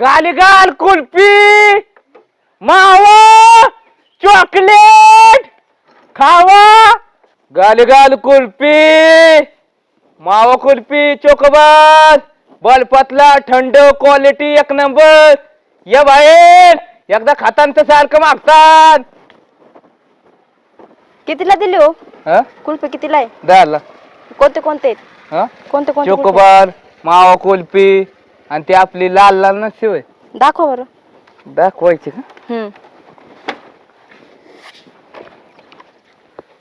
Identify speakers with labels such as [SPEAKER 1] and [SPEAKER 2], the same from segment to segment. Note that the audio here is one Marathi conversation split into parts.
[SPEAKER 1] गाली गाल कुल्फी मावा चॉकलेट खावा गाली गाल कुल्फी मावा कुल्फी चोकोबार बल पतला थंड क्वालिटी एक नंबर. ये बाहेर एकदा तर सारखं मागतात
[SPEAKER 2] कितीला दिली हो?
[SPEAKER 1] हा?
[SPEAKER 2] कुल्फी कितीला आहे?
[SPEAKER 1] दहाला.
[SPEAKER 2] कोणते कोणते आहेत?
[SPEAKER 1] हा?
[SPEAKER 2] कोणते कोणते कुल्फी?
[SPEAKER 1] चोकोबार मावा कुल्फी आणि ती आपली लाल लाल नसते होय.
[SPEAKER 2] दाखव बरं.
[SPEAKER 1] दाखवायची का?
[SPEAKER 2] हम्म.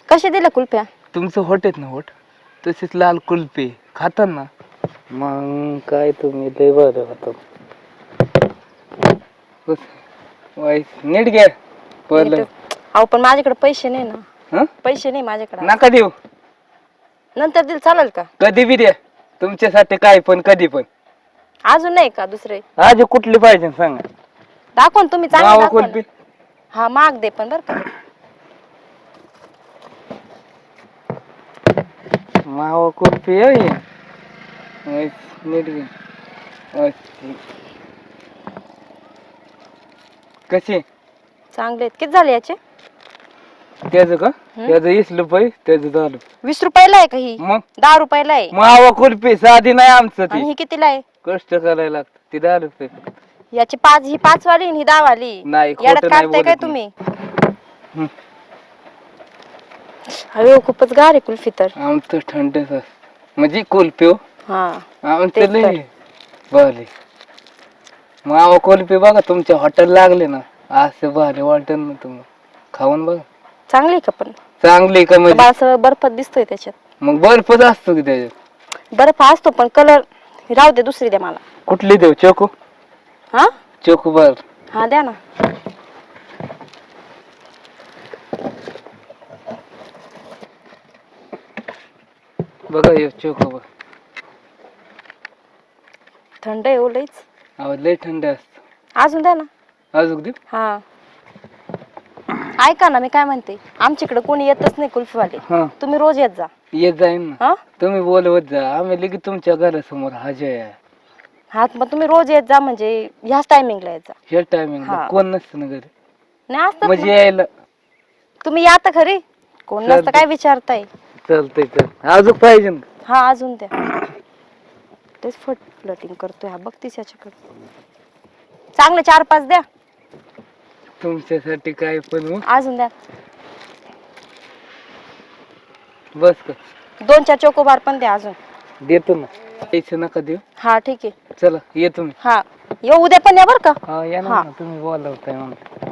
[SPEAKER 2] कसे दिल्या कुल्फ्या
[SPEAKER 1] तुमचं होट आहेत ना होट तशीच लाल कुल्फी खातात ना. मग काय तुम्ही लय बरं होतं. बस. वाईस. नीट घ्या पहिलं
[SPEAKER 2] अहो पण माझ्याकडे पैसे नाही ना.
[SPEAKER 1] हं?
[SPEAKER 2] पैसे नाही माझ्याकडे
[SPEAKER 1] नका देऊ.
[SPEAKER 2] नंतर दिल चालेल का?
[SPEAKER 1] कधी बी द्या तुमच्यासाठी काय पण कधी पण.
[SPEAKER 2] अजून नाही का दुसरे?
[SPEAKER 1] आज कुठली पाहिजे सांगा.
[SPEAKER 2] दाखवा ना तुम्ही चांगले
[SPEAKER 1] मावा
[SPEAKER 2] दाखवा ना.
[SPEAKER 1] कुल्फी.
[SPEAKER 2] हा माग दे पण बर का.
[SPEAKER 1] मावा कुल्फी आहे. नीट घे. वाईस. कशी?
[SPEAKER 2] चांगले आहेत. किती झाले याचे?
[SPEAKER 1] त्याचं का? त्याचं वीस रुपये त्याचं झालं.
[SPEAKER 2] वीस रुपयाला आहे का ही?
[SPEAKER 1] मग?
[SPEAKER 2] दहा रुपयाला आहे.
[SPEAKER 1] मावा कुल्फी साधी नाही आमचं
[SPEAKER 2] आणि
[SPEAKER 1] ती
[SPEAKER 2] ही कितीला आहे?
[SPEAKER 1] कष्ट करायला लागतं. ती दहा रुपये.
[SPEAKER 2] याची पाच ही पाच वाली आणि ही दहा वाली
[SPEAKER 1] नाही, खोटं
[SPEAKER 2] येड्यात
[SPEAKER 1] नाही
[SPEAKER 2] काढताय काय
[SPEAKER 1] मी.
[SPEAKER 2] तुम्ही?
[SPEAKER 1] हं.
[SPEAKER 2] अयो खूपच गार आहे कुल्फी तर.
[SPEAKER 1] आमचं थंडच असतं म्हणजे कुल्फी हो.
[SPEAKER 2] हा.
[SPEAKER 1] आमचं
[SPEAKER 2] तेच
[SPEAKER 1] भारी. मावा कुल्फी बघा तुमच्या हॉटेल लागले ना. असं भारी वाटेल ना तुम्हाला. खाऊन बघा.
[SPEAKER 2] चांगली आहे का पण?
[SPEAKER 1] चांगली का म्हणजे?
[SPEAKER 2] बा असं बर्फात दिसतोय त्याच्यात.
[SPEAKER 1] मग बर्फच असतो की त्याच्यात?
[SPEAKER 2] बर्फ असतो पण कलर राहू दे दुसरी द्या मला.
[SPEAKER 1] कुठली देऊ? चोकू
[SPEAKER 2] हा?
[SPEAKER 1] चोकू बर.
[SPEAKER 2] हा द्या ना.
[SPEAKER 1] बघा हे चोकू बर
[SPEAKER 2] थंड आहे हो लईच.
[SPEAKER 1] अहो लय थंड असत.
[SPEAKER 2] अजून द्या ना.
[SPEAKER 1] अजून देऊ?
[SPEAKER 2] हा. ऐका ना मी काय म्हणते? आमच्याकडे कोणी येतच नाही कुल्फीवाले.
[SPEAKER 1] हा.
[SPEAKER 2] तुम्ही रोज येत जा.
[SPEAKER 1] येत जाईन ना.
[SPEAKER 2] हा?
[SPEAKER 1] तुम्ही बोलवत जा. आम्ही लगेच तुमच्या घरासमोर हजर आहे.
[SPEAKER 2] हा मग तुम्ही रोज येत जा म्हणजे ह्याच टायमिंगला येत जा.
[SPEAKER 1] ह्या टायमिंग
[SPEAKER 2] हा.
[SPEAKER 1] कोण नसतं ना घरी.
[SPEAKER 2] नाही असतात
[SPEAKER 1] म्हणजे
[SPEAKER 2] ना.
[SPEAKER 1] यायला.
[SPEAKER 2] तुम्ही या तर खरी कोण नसतं
[SPEAKER 1] चालतंय.
[SPEAKER 2] काय विचारताय.
[SPEAKER 1] चालतंय चाल अजून पाहिजे ना.
[SPEAKER 2] हा अजून द्या. तेच फट फ्लटिंग करतोय हा बघतीस याच्याकडे. चांगले चार पाच द्या.
[SPEAKER 1] तुमच्यासाठी काय पण मग
[SPEAKER 2] अजून द्या.
[SPEAKER 1] बस का
[SPEAKER 2] दोन चार चोकोबार पण द्या अजून.
[SPEAKER 1] देतो ना. पैसे नका देऊ.
[SPEAKER 2] हा ठीक आहे.
[SPEAKER 1] चला येतो मी
[SPEAKER 2] हा. येऊ उद्या पण या बर का?
[SPEAKER 1] हा या
[SPEAKER 2] हा.
[SPEAKER 1] ना तुम्ही बोलवताय म्हणून